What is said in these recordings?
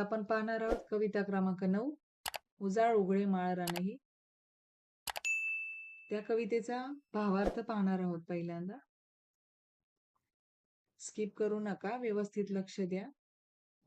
आपण पाहणार आहोत कविता क्रमांक नऊ उजाळ उघडे माळरानही. त्या कवितेचा भावार्थ पाहणार आहोत पहिल्यांदा. स्किप करू नका व्यवस्थित लक्ष द्या.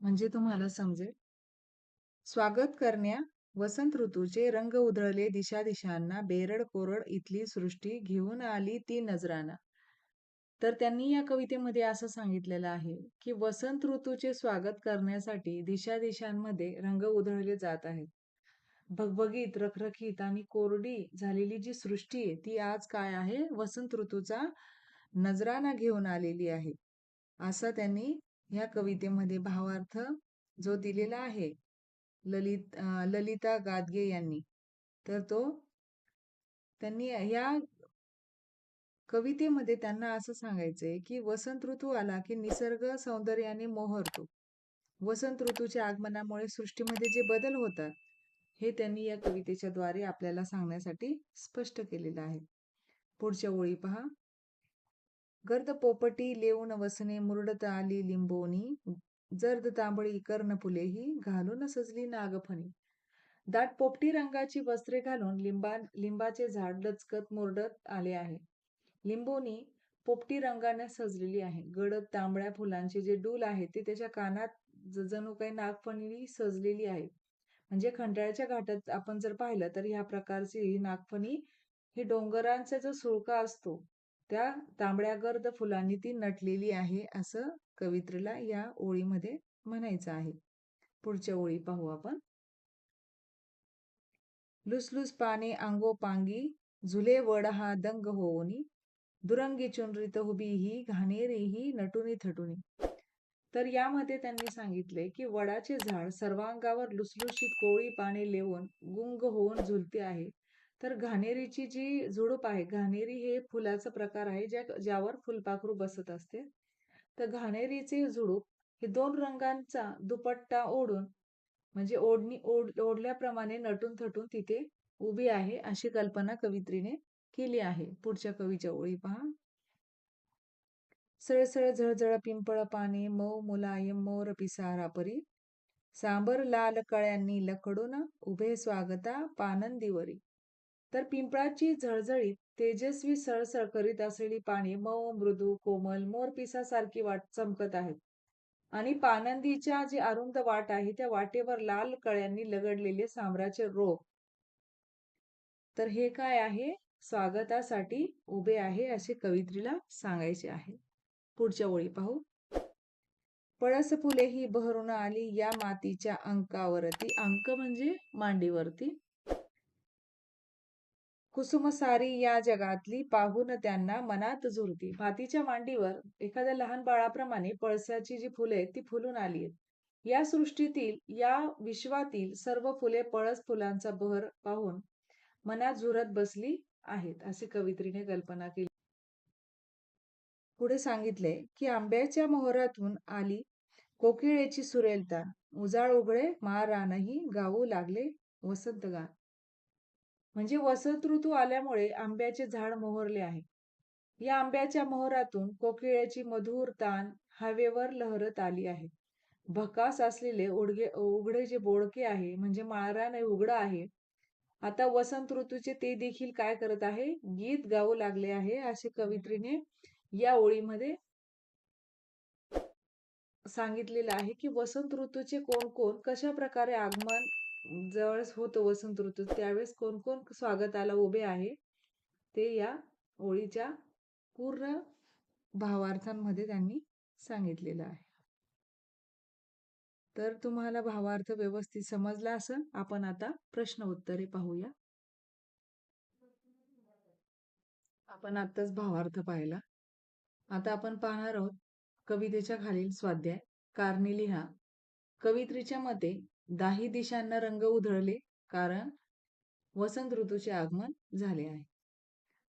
म्हणजे तुम्हाला समजेल. स्वागत करण्या वसंत ऋतूचे रंग उधळले दिशा दिशांना बेरड कोरड इथली सृष्टी घेऊन आली ती नजराना. तर त्यांनी या कवितेमध्ये असं सांगितलेलं आहे की वसंत ऋतूचे स्वागत करण्यासाठी दिशा दिशांमध्ये रंग उधळले जात आहेत. भगभगीत रखरखीत आणि कोरडी झालेली जी सृष्टी आहे ती आज काय आहे? वसंत ऋतूचा नजराना घेऊन आलेली आहे. असा त्यांनी या कवितेमध्ये भावार्थ जो दिलेला आहे ललित ललिता गादगे यांनी तर तो त्यांनी या कवितेमध्ये त्यांना असं सांगायचंय की वसंत ऋतू आला की निसर्ग सौंदर्याने मोहरतो. वसंत ऋतूच्या आगमनामुळे सृष्टीमध्ये जे बदल होतात हे त्यांनी या कवितेच्या द्वारे आपल्याला सांगण्यासाठी स्पष्ट केलेलं आहे. पुढच्या ओळी पहा. गर्द पोपटी लेऊन वसने मुरडत आली लिंबोनी जर्द तांबळी कर्णफुलेही घालून सजली नागफणी. दाट पोपटी रंगाची वस्त्रे घालून लिंबा लिंबाचे झाड लचकत मुरडत आले आहे. लिंबूनी पोपटी रंगाने सजलेली आहे. गडद तांबड्या फुलांचे जे डूल आहे ते त्याच्या कानात जणू काही नागफणी सजलेली आहे. म्हणजे खंडाळ्याच्या घाटात आपण जर पाहिलं तर ह्या प्रकारची ही नागफणी ही डोंगरांचा जो सुळका असतो त्या तांबड्या गर्द फुलांनी ती नटलेली आहे असं कवित्रीला या ओळीमध्ये म्हणायचं आहे. पुढच्या ओळी पाहू आपण. लुसलुस पाने आंगो पांगी झुले वड हा दंग होऊनी दुरंगी चुनरीत उभी ही घाणेरी ही नटुनी थटुनी. तर यामध्ये त्यांनी सांगितले की वडाचे झाड सर्वांगावर लुसलुशीत कोळी पाने लेवून गुंग होऊन झुलते आहे. तर घाणेरीची जी झुडूप आहे घाणेरी हे फुलाचा प्रकार आहे ज्या ज्यावर फुलपाखरू बसत असते. तर घाणेरीचे झुडूप हे दोन रंगांचा दुपट्टा ओढून म्हणजे ओढणी ओढ ओढल्याप्रमाणे नटून थटून तिथे उभी आहे अशी कल्पना कवित्रीने केली आहे. पुढच्या कवीच्या ओळी पहा. सळसळ झळझळ पिंपळ पाने मऊ मुलायम मोर पिसारा परी. सांबर लाल कळ्यांनी लखडून उभे स्वागता पानंदीवरी. तर पिंपळाची झळझळीत तेजस्वी सळसळ करीत असलेली पाने मऊ मृदू कोमल मोरपिसासारखी वाट चमकत आहेत. आणि पानंदीच्या जी अरुंद वाट आहे त्या वाटेवर लाल कळ्यांनी लगडलेले सांबराचे रोप तर हे काय आहे? स्वागतासाठी उभे आहे असे कवित्रीला सांगायचे आहे. पुढच्या ओळी पाहू. पळस फुले ही बहरून आली या मातीच्या अंकावरती. अंक म्हणजे मांडीवरती. कुसुम सारी या जगातली पाहून त्यांना मनात झुरती. मातीच्या मांडीवर एखाद्या लहान बाळाप्रमाणे पळसाची जी फुले आहेत ती फुलून आली आहेत. या सृष्टीतील या विश्वातील सर्व फुले पळस फुलांचा बहर पाहून मनात झुरत बसली आहेत असे कवित्रीने कल्पना केली. पुढे सांगितले की आंब्याच्या मोहरातून आली कोकिळेची सुरेलता. उजाळ उघडे मारानही गाऊ लागले वसंत म्हणजे वसंत ऋतू आल्यामुळे आंब्याचे झाड मोहरले आहे. या आंब्याच्या मोहरातून कोकिळ्याची मधुर तान हवेवर लहरत आली आहे. भकास असलेले उडगे उघडे जे बोडके आहे म्हणजे माळराने उघडं आहे आता वसंत ऋतूचे ते देखील काय करत आहे? गीत गाऊ लागले आहे असे कवित्रीने या ओळीमध्ये सांगितलेलं आहे की वसंत ऋतूचे कोण कोण कशा प्रकारे आगमन जवळ होतं वसंत ऋतू त्यावेळेस कोण कोण स्वागताला उभे आहे? ते या ओळीच्या पूर्ण भावार्थांमध्ये त्यांनी सांगितलेलं आहे. तर तुम्हाला भावार्थ व्यवस्थित समजला असं आपण आता प्रश्न उत्तरे पाहूया. आपण आत्ताच भावार्थ पाहिला. आता आपण पाहणार आहोत कवितेच्या खालील स्वाध्याय कारणी लिहा. कवित्रीच्या मते दाही दिशांना रंग उधळले कारण वसंत ऋतूचे आगमन झाले आहे.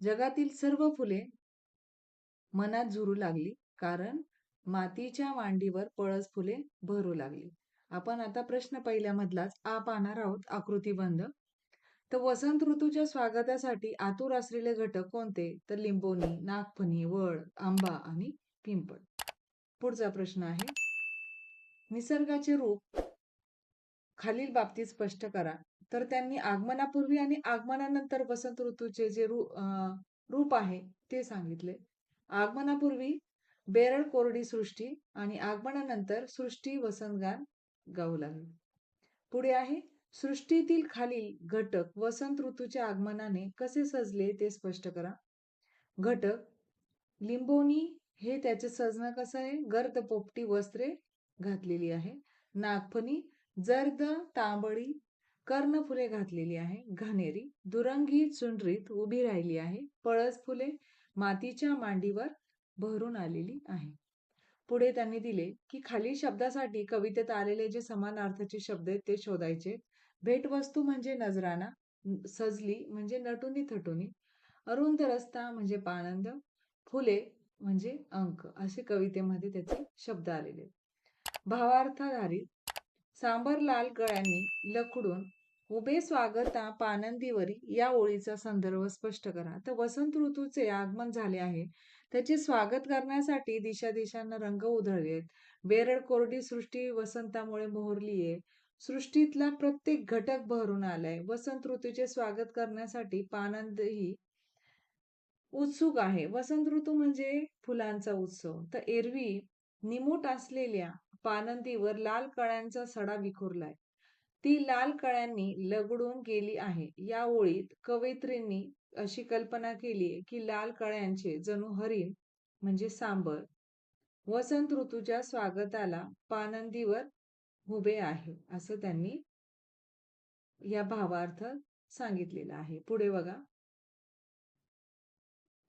जगातील सर्व फुले मनात झुरू लागली कारण मातीच्या मांडीवर पळस फुले भरू लागली. आपण आता प्रश्न पहिल्यामधलाच आ पाहणार आहोत आकृतीबंध तर वसंत ऋतूच्या स्वागतासाठी आतुर असलेले घटक कोणते? तर लिंबोनी नागफणी वळ आंबा आणि पिंपळ. पुढचा प्रश्न आहे. निसर्गाचे रूप खालील बाबतीत स्पष्ट करा. तर त्यांनी आगमनापूर्वी आणि आगमनानंतर वसंत ऋतूचे जे रू रूप आहे ते सांगितले. आगमनापूर्वी बेरड कोरडी सृष्टी आणि आगमनानंतर सृष्टी वसंतगान गाऊ लागली पुढे आहे सृष्टीतील खालील घटक वसंत ऋतूच्या आगमनाने कसे सजले ते स्पष्ट करा. घटक लिंबोनी हे त्याचे सजणं कसं आहे? गर्द पोपटी वस्त्रे घातलेली आहे. नागफणी जर्द तांबडी कर्णफुले घातलेली आहे. घाणेरी दुरंगी चुनरीत उभी राहिली आहे. पळस फुले मातीच्या मांडीवर भरून आलेली आहे. पुढे त्यांनी दिले की खालील शब्दासाठी कवितेत आलेले जे समान अर्थाचे शब्द आहेत ते शोधायचे. भेटवस्तू म्हणजे नजराना सजली म्हणजे नटुनी थटुनी अरुंद रस्ता म्हणजे पानंद फुले म्हणजे अंक असे कवितेमध्ये त्याचे शब्द आलेले. भावार्थाधारित सांबर लाल गळ्यांनी लखडून उभे स्वागता पानंदीवरी या ओळीचा संदर्भ स्पष्ट करा. तर वसंत ऋतूचे आगमन झाले आहे. त्याचे स्वागत करण्यासाठी दिशा दिशांना रंग उधळले बेरड कोरडी सृष्टी वसंतामुळे मोहरलीये सृष्टीतला प्रत्येक घटक भरून आलाय. वसंत ऋतूचे स्वागत करण्यासाठी पानंदही उत्सुक आहे. वसंत ऋतू म्हणजे फुलांचा उत्सव. तर एरवी निमूट असलेल्या पानंदीवर लाल कळ्यांचा सडा विखुरलाय. ती लाल कळ्यांनी लगडून गेली आहे. या ओळीत कवयित्रींनी अशी कल्पना केली की लाल कळ्यांचे जणू हरिण म्हणजे सांबर वसंत ऋतूच्या स्वागताला पानंदीवर उभे आहे असं त्यांनी या भावार्थ सांगितलेला आहे. पुढे बघा.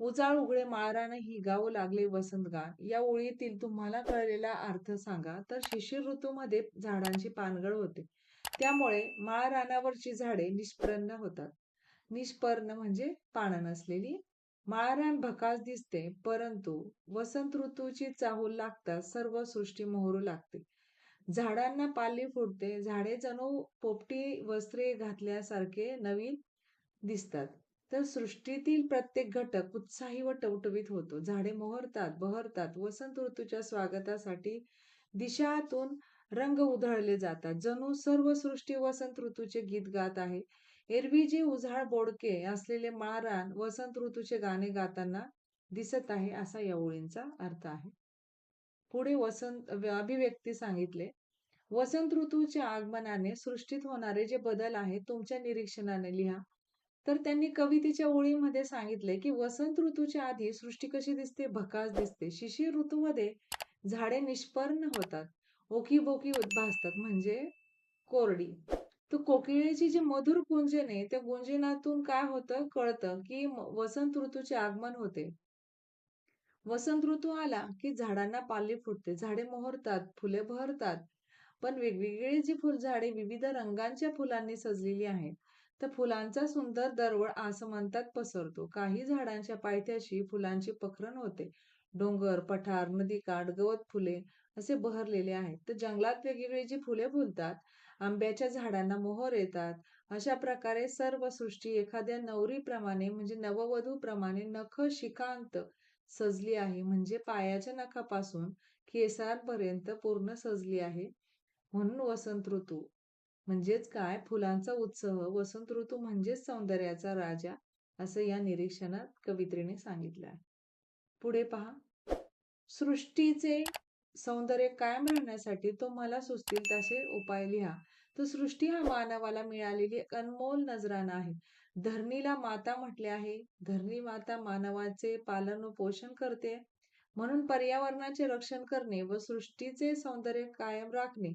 उजाळ उघडे माळरानं ही गाऊ लागले वसंत गान या ओळीतील तुम्हाला कळलेला अर्थ सांगा. तर शिशिर ऋतूमध्ये झाडांची पानगळ होते. त्यामुळे माळरानावरची झाडे निष्पन्न होतात. निष्पर्ण म्हणजे पानं नसलेली. माळरान भकास दिसते परंतु वसंत ऋतूची चाहूल लागताच सर्व सृष्टी मोहरू लागते. झाडांना पाली फुटते झाडे जणू पोपटी वस्त्रे घातल्यासारखे नवीन दिसतात. तर सृष्टीतील प्रत्येक घटक उत्साही व टवटवीत होतो. झाडे मोहरतात बहरतात. वसंत ऋतूच्या स्वागतासाठी दिशातून रंग उधळले जातात. जणू सर्व सृष्टी वसंत ऋतूचे गीत गात आहे. एरवी जे उझाळ बोडके असलेले माळरान वसंत ऋतूचे गाणे गाताना दिसत आहे असा या ओळींचा अर्थ आहे. पुढे वसंत अभिव्यक्ती सांगितले. वसंत ऋतूच्या आगमनाने सृष्टीत होणारे जे बदल आहेत तुमच्या निरीक्षणाने लिहा. तर त्यांनी कवितेच्या ओळीमध्ये सांगितले की वसंत ऋतूच्या आधी सृष्टी कशी दिसते? भकास दिसते. शिशिर ऋतूमध्ये झाडे निष्पर्ण होतात. ओकीबोकी भासतात. म्हणजे कोरडी. तर कोकिळेची जी मधुर गुंजन आहे त्या गुंजनातून काय होतं? कळतं की वसंत ऋतूचे आगमन होते. वसंत ऋतू आला की झाडांना पाले फुटते. झाडे मोहरतात फुले बहरतात. पण वेगवेगळी जी फुलझाडे विविध रंगांच्या फुलांनी सजलेली आहेत. तर फुलांचा सुंदर दरवळ आसमंतात पसरतो. काही झाडांच्या पायथ्याशी फुलांची पखरण होते. डोंगर पठार नदीकाठ गवत फुले असे बहरलेले आहेत. तर जंगलात वेगवेगळी जी फुले फुलतात आंब्याच्या झाडांना मोहर येतात अशा प्रकारे सर्व सृष्टी एखाद्या नवरीप्रमाणे म्हणजे नववधूप्रमाणे नख शिखांत सजली आहे. म्हणजे पायाच्या नखापासून केसांपर्यंत पूर्ण सजली आहे. म्हणून वसंत ऋतू म्हणजेच काय? फुलांचा उत्सव. वसंत ऋतू म्हणजेच सौंदर्याचा राजा असं या निरीक्षणात कवित्रीने सांगितलं आहे. पुढे पहा. सृष्टीचे सौंदर्य कायम राहण्यासाठी तो मला सुचतील तसे उपाय लिहा. तर सृष्टी हा मानवाला मिळालेली एक अनमोल नजराणा आहे. धरणीला माता म्हटले आहे. धरणी माता मानवाचे पालन व पोषण करते. म्हणून पर्यावरणाचे रक्षण करणे व सृष्टीचे सौंदर्य कायम राखणे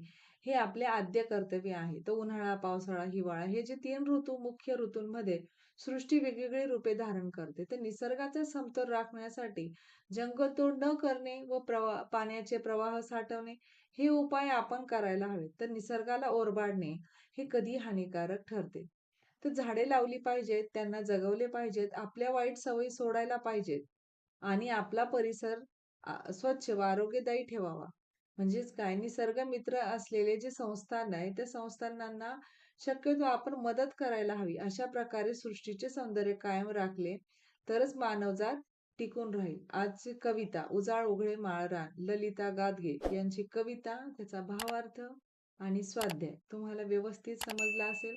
हे आपले आद्य कर्तव्य आहे. तर उन्हाळा पावसाळा हिवाळा हे जे तीन ऋतू मुख्य ऋतूंमध्ये सृष्टी वेगवेगळी रूपे धारण करते. तर निसर्गाचा समतोल राखण्यासाठी जंगलतोड न करणे व प्रवा पाण्याचे प्रवाह साठवणे हे उपाय आपण करायला हवेत. तर निसर्गाला ओरबाडणे हे कधी हानिकारक ठरते. तर झाडे लावली पाहिजेत त्यांना जगवले पाहिजेत आपल्या वाईट सवयी सोडायला पाहिजेत आणि आपला परिसर स्वच्छ व आरोग्यदायी ठेवावा. म्हणजेच काय निसर्ग मित्र असलेले जे संस्थान आहे त्या संस्थानांना शक्यतो आपण मदत करायला हवी अशा प्रकारे सृष्टीचे सौंदर्य कायम राखले तरच मानवजात टिकून राहील. आजची कविता उजाळ उघडे माळरान ललिता गादगे यांची कविता त्याचा भावार्थ आणि स्वाध्याय तुम्हाला व्यवस्थित समजला असेल.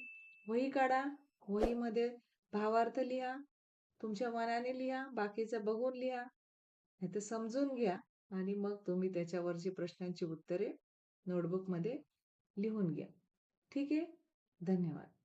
वही काढा वहीमध्ये भावार्थ लिहा तुमच्या मनाने लिहा बाकीचं बघून लिहा नाही तर समजून घ्या. आणि मग तुम्ही त्याच्यावरची प्रश्नांची उत्तरे नोटबुकमध्ये लिहून घ्या. ठीक आहे? धन्यवाद.